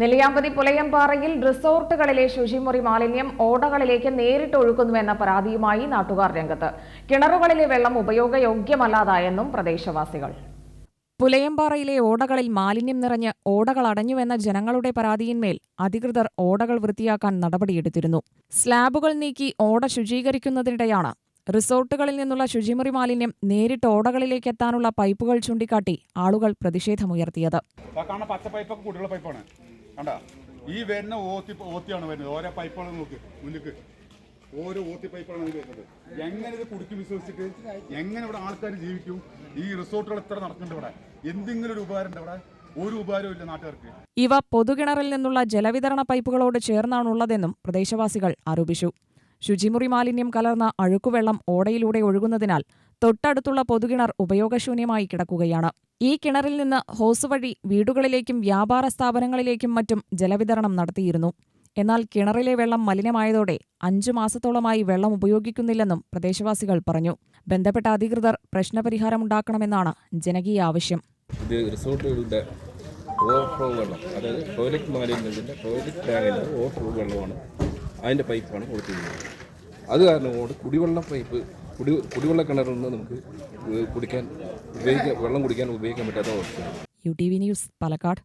നെല്ലിയാമ്പതി പുലയംപാറയിൽ റിസോർട്ടുകളിലെ ശുചിമുറി മാലിന്യം ഓടകളിലേക്ക് നേരിട്ട് ഒഴുക്കുന്നുവെന്ന പരാതിയുമായി നാട്ടുകാർ രംഗത്ത്. കിണറുകളിലെ വെള്ളം ഉപയോഗയോഗ്യമല്ലാതായെന്നും പ്രദേശവാസികൾ. പുലയംപാറയിലെ ഓടകളിൽ മാലിന്യം നിറഞ്ഞ് ഓടകൾ അടഞ്ഞുവെന്ന ജനങ്ങളുടെ പരാതിയിന്മേൽ അധികൃതർ ഓടകൾ വൃത്തിയാക്കാൻ നടപടിയെടുത്തിരുന്നു. സ്ലാബുകൾ നീക്കി ഓട ശുചീകരിക്കുന്നതിനിടെയാണ് റിസോർട്ടുകളിൽ നിന്നുള്ള ശുചിമുറി മാലിന്യം നേരിട്ട് ഓടകളിലേക്ക് എത്താനുള്ള പൈപ്പുകൾ ചൂണ്ടിക്കാട്ടി ആളുകൾ പ്രതിഷേധമുയർത്തിയത്. പച്ച പൈപ്പൊക്കെ പൈപ്പാണ്. കണ്ട? ഈ വരുന്ന ഓത്തി ഓത്തിയാണ് വരുന്നത്. ഓരോ പൈപ്പാണ് നോക്ക് മുന്നിക്ക്. ഓരോ ഓത്തി പൈപ്പാണ് വരുന്നത്. എങ്ങനെ ഇത് കുടിക്കും വിശ്വസിച്ചിട്ട്? എങ്ങനെ ഇവിടെ ആൾക്കാർ ജീവിക്കും? ഈ റിസോർട്ടുകൾ എത്ര നടക്കുന്നുണ്ട് ഇവിടെ? എന്തെങ്കിലും ഒരു ഉപകാരം ഇവിടെ? ഒരു ഉപകാരവും നാട്ടുകാർക്ക്. ഇവ പൊതുകിണറിൽ നിന്നുള്ള ജലവിതരണ പൈപ്പുകളോട് ചേർന്നാണുള്ളതെന്നും പ്രദേശവാസികൾ ആരോപിച്ചു. ശുചിമുറി മാലിന്യം കലർന്ന അഴുക്കുവെള്ളം ഓടയിലൂടെ ഒഴുകുന്നതിനാൽ തൊട്ടടുത്തുള്ള പൊതുകിണർ ഉപയോഗശൂന്യമായി കിടക്കുകയാണ്. ഈ കിണറിൽ നിന്ന് ഹോസ് വഴി വീടുകളിലേക്കും വ്യാപാര സ്ഥാപനങ്ങളിലേക്കും മറ്റും ജലവിതരണം നടത്തിയിരുന്നു. എന്നാൽ കിണറിലെ വെള്ളം മലിനമായതോടെ അഞ്ചു മാസത്തോളമായി വെള്ളം ഉപയോഗിക്കുന്നില്ലെന്നും പ്രദേശവാസികൾ പറഞ്ഞു. ബന്ധപ്പെട്ട അധികൃതർ പ്രശ്നപരിഹാരമുണ്ടാക്കണമെന്നാണ് ജനകീയ ആവശ്യം. ഇത് റിസോർട്ടുകളുടെ ഓവർഫ്ലോ വെള്ളം അതായത് ടോയ്ലറ്റ് മാലിന്യത്തിന്റെ ടോയ്ലറ്റ് ടാങ്കിന്റെ ഓവർഫ്ലോ വെള്ളമാണ്. അതിന്റെ പൈപ്പാണ് കൊടുത്തിരിക്കുന്നത് അത് കാരണം കൊണ്ട് കുടിവെള്ളം പൈപ്പ് കുടി കുടിവെള്ള കിണറിൽ നിന്ന് നമുക്ക് കുടിക്കാൻ ഉപയോഗിക്കാൻ വെള്ളം കുടിക്കാൻ ഉപയോഗിക്കാൻ പറ്റാത്ത അവസ്ഥയാണ്. U T V news Palakkad.